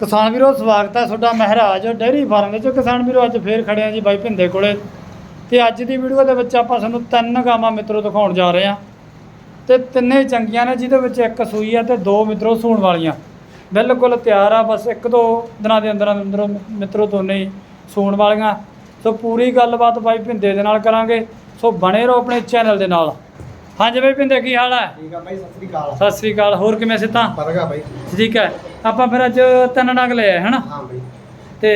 ਕਿਸਾਨ ਵੀਰੋ, ਸਵਾਗਤ ਹੈ ਤੁਹਾਡਾ ਮਹਿਰਾਜ ਡੇਅਰੀ ਫਾਰਮ ਵਿੱਚ। ਕਿਸਾਨ ਵੀਰੋ, ਅੱਜ ਫੇਰ ਖੜੇ ਆ ਜੀ ਬਾਈ ਭਿੰਦੇ ਕੋਲੇ। ਤੇ ਅੱਜ ਦੀ ਵੀਡੀਓ ਦੇ ਵਿੱਚ ਆਪਾਂ ਤੁਹਾਨੂੰ ਤਿੰਨ ਗਾਵਾਂ ਮਿੱਤਰੋ ਦਿਖਾਉਣ ਜਾ ਰਹੇ ਆ ਤੇ ਤਿੰਨੇ ਚੰਗੀਆਂ ਨੇ, ਜਿਹਦੇ ਵਿੱਚ ਇੱਕ ਸੂਈ ਆ ਤੇ ਦੋ ਮਿੱਤਰੋ ਸੂਣ ਵਾਲੀਆਂ। ਬਿਲਕੁਲ ਤਿਆਰ ਆ, ਬਸ ਇੱਕ ਦੋ ਦਿਨਾਂ ਦੇ ਅੰਦਰ ਅੰਦਰ ਮਿੱਤਰੋ ਦੋਨੇ ਹੀ ਸੂਣ ਵਾਲੀਆਂ। ਸੋ ਪੂਰੀ ਗੱਲਬਾਤ ਬਾਈ ਭਿੰਦੇ ਦੇ ਨਾਲ ਕਰਾਂਗੇ। ਸੋ ਬਣੇ ਰਹੋ ਆਪਣੇ ਚੈਨਲ ਦੇ ਨਾਲ। ਹਾਂਜੀ ਬਾਈ ਭਿੰਦੇ ਕੀ ਹਾਲ ਹੈ? ਠੀਕ ਆ ਬਾਈ ਸਤਿ ਸ੍ਰੀ ਅਕਾਲ। ਸਤਿ ਸ੍ਰੀ ਅਕਾਲ ਹੋਰ ਕਿਵੇਂ ਸਿੱਧਾ? ਆ ਬਾਈ। ਠੀਕ ਹੈ ਆਪਾਂ ਫਿਰ ਅੱਜ ਤਿੰਨ ਨਗ ਲਏ ਹਨਾ? ਹਾਂ ਬਾਈ। ਤੇ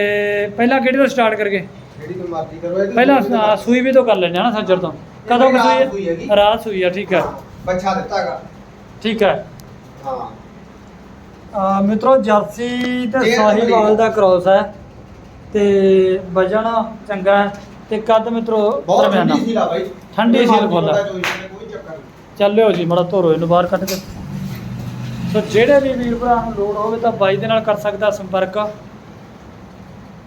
ਪਹਿਲਾਂ ਕਿਹੜੀ ਤੋਂ ਸਟਾਰਟ ਕਰਗੇ ਜਿਹੜੀ ਤੂੰ ਮਰਜ਼ੀ ਕਰੋ ਇਹਦੀ ਪਹਿਲਾਂ ਸੂਈ ਵੀ ਤੋਂ ਕਰ ਲੈਂਦੇ ਆ ਨਾ ਸੱਜਰ ਤੋਂ। ਕਦੋਂ ਸੂਈ ਹੈ? ਹੈਗੀ। ਰਾਤ ਸੂਈ ਆ ਠੀਕ ਹੈ। ਹਾਂ, ਬੱਚਾ ਦਿੱਤਾਗਾ। ਠੀਕ ਹੈ। ਹਾਂ। ਮਿੱਤਰੋ ਜਰਸੀ ਤੇ ਇਹ ਸਾਹੀਵਾਲ ਦਾ ਕ੍ਰੋਸ ਹੈ ਤੇ ਵਜਨ ਚੰਗਾ ਹੈ ਤੇ ਕੱਦ ਮਿੱਤਰੋ ਬਹੁਤ ਠੰਡੀ ਸੀਲਾ ਬਾਈ। ਠੰਡੀ ਕੋਈ ਸੀਲ ਚੱਲਿਓ ਜੀ, ਮੜਾ ਧੋਰੋ ਇਹਨੂੰ ਬਾਹਰ ਕੱਢ ਕੇ। ਸੋ ਜਿਹੜੇ ਵੀ ਵੀਰ ਭਰਾ ਨੂੰ ਲੋੜ ਹੋਵੇ ਤਾਂ ਬਾਈ ਦੇ ਨਾਲ ਕਰ ਸਕਦਾ ਸੰਪਰਕ।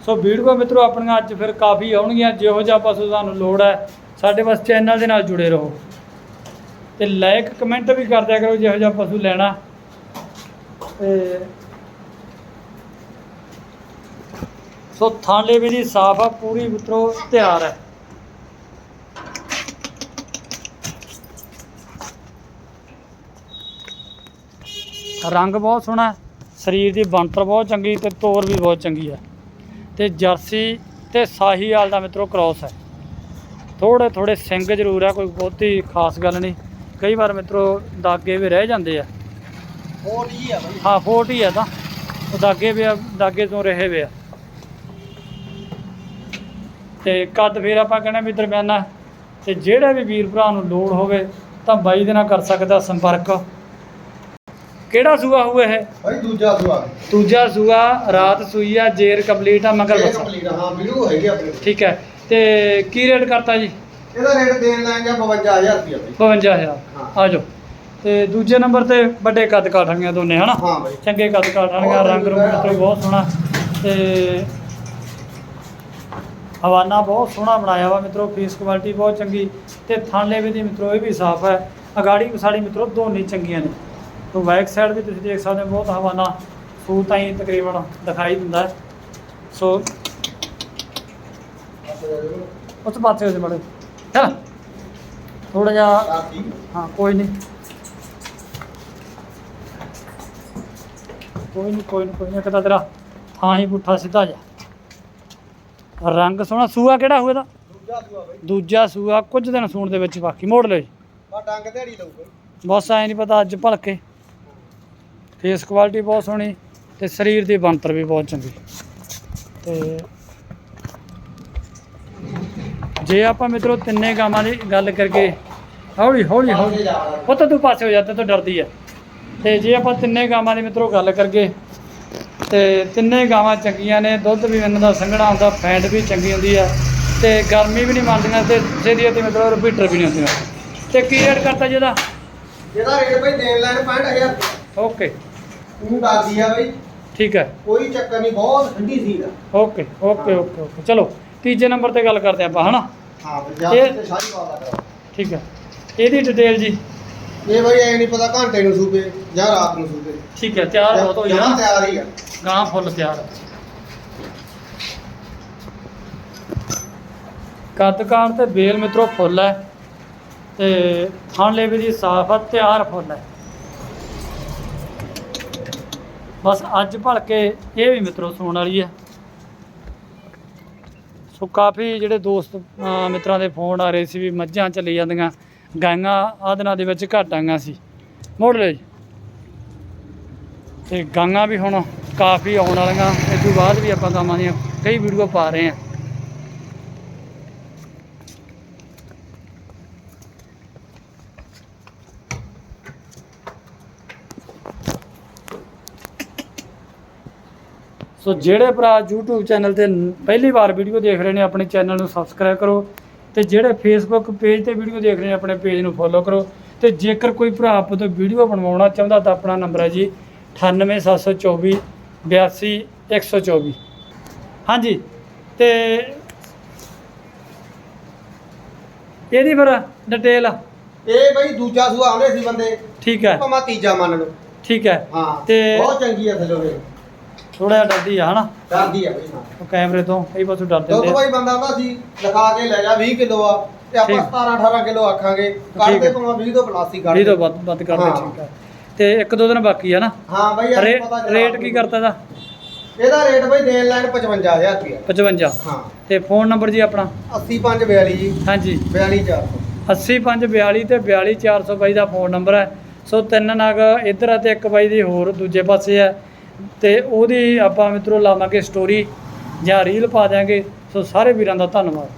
ਸੋ ਵੀਡੀਓ ਮਿੱਤਰੋ, ਆਪਣੀਆਂ ਅੱਜ ਫਿਰ ਕਾਫੀ ਆਉਣਗੀਆਂ, ਜਿਹੋ ਜਿਹਾ ਪਸ਼ੂ ਤੁਹਾਨੂੰ ਲੋੜ ਹੈ, ਸਾਡੇ ਬਸ ਚੈਨਲ ਦੇ ਨਾਲ ਜੁੜੇ ਰਹੋ। ਤੇ ਲਾਈਕ ਕਮੈਂਟ ਵੀ ਕਰਦਿਆ ਕਰੋ ਜਿਹੋ ਜਿਹਾ ਪਸ਼ੂ ਲੈਣਾ। ਤੇ ਸੋ ਥਾਲੇ ਵੀ ਦੀ ਸਾਫ਼ ਆ, ਪੂਰੀ ਮਿੱਤਰੋ, ਤਿਆਰ ਹੈ। ਰੰਗ ਬਹੁਤ ਸੋਹਣਾ ਹੈ ਸਰੀਰ ਦੀ ਬਣਤਰ ਬਹੁਤ ਚੰਗੀ ਤੇ ਤੋਰ ਵੀ ਬਹੁਤ ਚੰਗੀ ਹੈ। ਤੇ ਜਰਸੀ ਤੇ ਸਾਹੀਵਾਲ ਦਾ ਮਿੱਤਰੋ ਕ੍ਰਾਸ ਹੈ। ਥੋੜੇ ਥੋੜੇ ਸਿੰਗ ਜ਼ਰੂਰ ਹੈ ਕੋਈ ਬਹੁਤੀ ਖਾਸ ਗੱਲ ਨਹੀਂ। ਕਈ ਵਾਰ ਮਿੱਤਰੋ ਦਾਗੇ ਵੀ ਰਹਿ ਜਾਂਦੇ ਆ। ਬਹੁਤ ਹੀ ਆ ਬਾਈ? ਹਾਂ ਫੋਟ ਹੀ ਹੈ ਤਾਂ। ਉਹ ਦਾਗੇ ਵੀ ਆ, ਦਾਗੇ ਤੋਂ ਰਹੇ ਵੇ ਆ। ਤੇ ਕੱਦ ਫੇਰ ਆਪਾਂ ਕਹਿੰਦੇ ਵੀ ਦਰਮਿਆਨਾ। ਤੇ ਜਿਹੜੇ ਵੀ ਵੀਰ ਭਰਾ ਨੂੰ ਲੋੜ ਹੋਵੇ ਤਾਂ ਬਾਈ ਦੇ ਨਾਲ ਕਰ ਸਕਦਾ ਸੰਪਰਕ। ਕਿਹੜਾ ਸੂਆ ਹੋਊ ਇਹ? ਬਾਈ ਦੂਜਾ ਸੁਆ। ਦੂਜਾ ਸੂਆ ਰਾਤ ਸੂਈ ਆ ਜੇਰ ਕੰਪਲੀਟ ਆ ਮਗਰ ਬੱਸਾ ਕੰਪਲੀਟ ਹਾਂ ਵੀਡੀਓ ਹੈਗੀ ਆਪਣੇ। ਕੋਲ। ਠੀਕ ਹੈ। ਤੇ ਕੀ ਰੇਟ ਕਰਤਾ ਜੀ? ਇਹਦਾ ਰੇਟ ਦੇਣ ਲਾਂਗੇ 52000 ਰੁਪਏ ਬਾਈ। 55000 ਹਾਂ। ਆ ਜਾਓ। ਤੇ ਦੂਜੇ ਨੰਬਰ ਤੇ ਵੱਡੇ ਕੱਦ ਕਾਠਾਂਗੀਆਂ ਦੋਨੇ ਹਨਾ? ਹਾਂ ਬਾਈ। ਚੰਗੇ ਕੱਦ ਕਾਠਾਂਗੀਆਂ ਬਹੁਤ ਰੰਗ ਰੂਪ। ਮਿੱਤਰੋ ਬਹੁਤ ਸੋਹਣਾ। ਤੇ ਹਵਾਨਾ ਬਹੁਤ ਸੋਹਣਾ ਬਣਾਇਆ ਵਾ ਮਿੱਤਰੋ ਫੀਸ ਕੁਆਲਿਟੀ ਬਹੁਤ ਚੰਗੀ। ਤੇ ਥਾਲੇ ਵੀ ਦੀ ਮਿੱਤਰੋ ਇਹ ਵੀ ਸਾਫ਼ ਹੈ। ਅਗਾੜੀ ਪਛਾੜੀ ਮਿੱਤਰੋ ਦੋਨੇ ਚੰਗੀਆਂ ਨੇ। ਤੋਂ ਬੈਕ ਸਾਈਡ ਵੀ ਤੁਸੀਂ ਦੇਖ ਸਕਦੇ ਹੋ ਬਹੁਤ ਹਵਾਨਾ ਸੂਤ ਤਾਈਂ ਤਕਰੀਬਨ ਦਿਖਾਈ ਦਿੰਦਾ ਹੈ। ਸੋ ਉਸ ਪਾਸੇ ਹੋ ਜੇ ਮੜੇ ਚਲ। ਥੋੜਾ ਜਿਹਾ ਹਾਂ ਕੋਈ ਨਹੀਂ। ਕੋਈ ਨਹੀਂ ਕੋਈ ਨਹੀਂ ਕੋਈ ਨਹੀਂ। ਕਿਤਾ ਤੇਰਾ ਥਾਂ ਹੀ ਪੁੱਠਾ ਸਿੱਧਾ ਜਾ ਰੰਗ ਸੋਹਣਾ ਸੂਆ ਕਿਹੜਾ ਹੋਇਆ ਦਾ ਦੂਜਾ ਸੁਆ ਬਾਈ। ਦੂਜਾ ਸੂਆ ਕੁਝ ਦਿਨ ਸੂਣ ਦੇ ਵਿੱਚ ਬਾਕੀ ਮੋੜ ਲਿਓ ਜੀ। ਬਾ ਡੰਗ ਦਿਹਾੜੀ ਲਊ ਬਾਈ ਬਸ ਐ ਨਹੀਂ ਪਤਾ ਅੱਜ ਭਲਕੇ। ਫੇਸ ਕੁਆਲਿਟੀ ਬਹੁਤ ਸੋਹਣੀ ਤੇ ਸਰੀਰ ਦੀ ਬਣਤਰ ਵੀ ਬਹੁਤ ਚੰਗੀ। ਤੇ ਜੇ ਆਪਾਂ ਮਿੱਤਰੋ ਤਿੰਨੇ ਗਾਵਾਂ ਦੀ ਗੱਲ ਕਰਕੇ ਹੌਲੀ ਹੌਲੀ ਹੌਲੀ। ਉਹ ਤਾਂ ਪਾਸੇ ਹੋ ਜਾ ਤੇ ਤੂੰ ਡਰਦੀ ਹੈ ਤੇ ਜੇ ਆਪਾਂ ਤਿੰਨੇ ਗਾਵਾਂ ਦੀ ਮਿੱਤਰੋ ਗੱਲ ਕਰਗੇ ਤੇ ਤਿੰਨੇ ਗਾਵਾਂ ਚੰਗੀਆਂ ਨੇ ਦੁੱਧ ਵੀ ਇਹਨਾਂ ਦਾ ਸੰਘਣਾ ਹੁੰਦਾ ਫੈਟ ਵੀ ਚੰਗੀ ਹੁੰਦੀ ਆ ਤੇ ਗਰਮੀ ਵੀ ਨਹੀਂ ਮੰਨਦੀਆਂ ਤੇ ਜਿਹਦੀ ਤੇ ਮਿੱਤਰੋ ਰਿਪੀਟਰ ਵੀ ਨਹੀਂ ਹੁੰਦੀਆਂ। ਤੇ ਕੀ ਰੇਟ ਕਰਤਾ ਜੀ ਇਹਦਾ ਇਹਦਾ ਰੇਟ ਬਾਈ ਦੇਣ ਲੈਣ 65000 ਰੁਪਏ ਓਕੇ ਤੂੰ ਦੱਸਦੀ ਆ ਬਾਈ। ਠੀਕ ਹੈ। ਕੋਈ ਚੱਕਰ ਨਹੀਂ ਬਹੁਤ ਠੰਡੀ ਸੀ ਦਾ ਓਕੇ ਓਕੇ ਓਕੇ ਓਕੇ। ਚਲੋ ਤੀਜੇ ਨੰਬਰ ਤੇ ਗੱਲ ਕਰਦੇ ਆਪਾਂ ਹਨਾ? ਹਾਂ ਪੰਜਾਬ ਇਹ- ਤੇ ਸਾਰੀ ਕਰਾ ਠੀਕ ਹੈ। ਇਹਦੀ ਡਿਟੇਲ ਜੀ। ਇਹ ਬਾਈ ਐ ਨਹੀਂ ਪਤਾ ਘੰਟੇ ਨੂੰ ਸੂਬੇ ਜਾਂ ਰਾਤ ਨੂੰ ਸੂਬੇ ਠੀਕ ਹੈ ਤਿਆਰ ਬਹੁਤ ਹੋਈ ਜਮਾਂ ਨਾ ਤਿਆਰ ਹੀ ਆ। ਗਾਂ ਫੁੱਲ ਤਿਆਰ। ਹੈ ਕੱਦ ਕਾਰ ਤੇ ਬੇਲ ਮਿੱਤਰੋ ਫੁੱਲ ਹੈ ਤੇ ਥਣ ਲੇਵੇ ਦੀ ਸਾਫ਼ ਆ ਤਿਆਰ ਫੁੱਲ ਹੈ। ਬਸ ਅੱਜ ਭਲਕੇ ਇਹ ਵੀ ਮਿੱਤਰੋ ਸੂਣ ਵਾਲੀ ਹੈ। ਸੋ ਕਾਫੀ ਜਿਹੜੇ ਦੋਸਤ ਮਿੱਤਰਾਂ ਦੇ ਫੋਨ ਆ ਰਹੇ ਸੀ ਵੀ ਮੱਝਾਂ ਚੱਲੀ ਜਾਂਦੀਆਂ, ਗਾਈਆਂ ਆਹ ਦਿਨਾਂ ਦੇ ਵਿੱਚ ਘੱਟ ਆਈਆਂ ਸੀ। ਮੋੜ ਲਿਓ ਜੀ ਤੇ ਗਾਂਗਾ ਵੀ ਹੁਣ ਕਾਫੀ ਆਉਣ ਵਾਲੀਆਂ, ਇਸ ਤੋਂ ਬਾਅਦ ਵੀ ਆਪਾਂ ਗਾਵਾਂ ਦੀਆਂ ਕਈ ਵੀਡੀਓ ਪਾ ਰਹੇ ਹਾਂ। ਸੋ ਜਿਹੜੇ ਭਰਾ YouTube ਚੈਨਲ ਤੇ ਪਹਿਲੀ ਵਾਰ ਵੀਡੀਓ ਦੇਖ ਰਹੇ ਨੇ ਆਪਣੇ ਚੈਨਲ ਨੂੰ ਸਬਸਕ੍ਰਾਈਬ ਕਰੋ ਤੇ ਜਿਹੜੇ Facebook ਪੇਜ ਤੇ ਵੀਡੀਓ ਦੇਖ ਰਹੇ ਨੇ ਆਪਣੇ ਪੇਜ ਨੂੰ ਫੋਲੋ ਕਰੋ ਤੇ ਜੇਕਰ ਕੋਈ ਭਰਾ ਆਪ ਤੋਂ ਵੀਡੀਓ ਬਣਵਾਉਣਾ ਚਾਹੁੰਦਾ ਤਾਂ ਆਪਣਾ ਨੰਬਰ ਹੈ ਜੀ 98724 82124 ਹਾਂਜੀ ਤੇ ਇਹਦੀ ਫਿਰ ਡਿਟੇਲ ਇਹ ਬਾਈ ਦੂਜਾ ਸੂਆ ਆਉਂਦੇ ਸੀ ਬੰਦੇ। ਠੀਕ ਹੈ। ਭਾਵੇਂ ਤੀਜਾ ਮੰਨ ਲਓ। ਠੀਕ ਹੈ। ਹਾਂ ਤੇ- ਬਹੁਤ ਚੰਗੀ ਆ ਥੱਲੇ ਥੋੜਾ ਜਿਹਾ ਡਰਦੀ ਆ ਹਨਾ? ਡਰਦੀ ਆ ਬਈ ਹਾਂ। ਉਹ ਕੈਮਰੇ ਤੋਂ ਕਈ ਪਾਸੋਂ ਡਰ ਦੁੱਧ ਜਾਂਦੇ ਆ। ਬਾਈ ਬੰਦਾ ਤਾਂ ਸੀ ਲਿਖਾ ਕੇ ਲੈ ਜਾ 20 ਕਿਲੋ ਆ ਤੇ ਆਪਾਂ ਠੀਕ। 17 18 ਕਿਲੋ ਆਖਾਂਗੇ। ਠੀਕ ਕੱਢਦੇ ਹੈ। ਭਾਵੇਂ 20 ਤੋਂ ਪਲਾਸੀ ਕੱਢ ਵੀਹ ਤੋਂ। ਵੱਧ ਵੱਧ ਕਰਦੇ ਹਾਂ। ਠੀਕ ਆ ਤੇ ਇੱਕ ਦੋ ਦਿਨ ਬਾਕੀ ਆ ਨਾ? ਹਾਂ ਬਾਈ ਰੇ- ਪਤਾ ਜਵਾਬ ਰੇਟ ਕੀ ਕਰਤਾ ਦਾ ਇਹਦਾ ਰੇਟ ਬਾਈ ਦੇਣ ਲੈਣ 55000 ਰੁਪਏ 55 ਹਾਂ। ਤੇ ਫੋਨ ਨੰਬਰ ਜੀ ਆਪਣਾ? 8542 ਜੀ। ਹਾਂਜੀ। 42400 8542 ਤੇ 42400 ਬਾਈ ਦਾ ਫੋਨ ਨੰਬਰ ਹੈ। ਸੋ ਤਿੰਨ ਨਗ ਇੱਧਰ ਆ ਤੇ ਇੱਕ ਬਾਈ ਦੀ ਹੋਰ ਦੂਜੇ ਪਾਸੇ ਹੈ। ਤੇ ਉਹਦੀ ਆਪਾਂ ਮਿੱਤਰੋ ਲਾਵਾਂਗੇ ਸਟੋਰੀ ਜਾਂ ਰੀਲ ਪਾ ਦਿਆਂਗੇ। ਸੋ ਸਾਰੇ ਵੀਰਾਂ ਦਾ ਧੰਨਵਾਦ।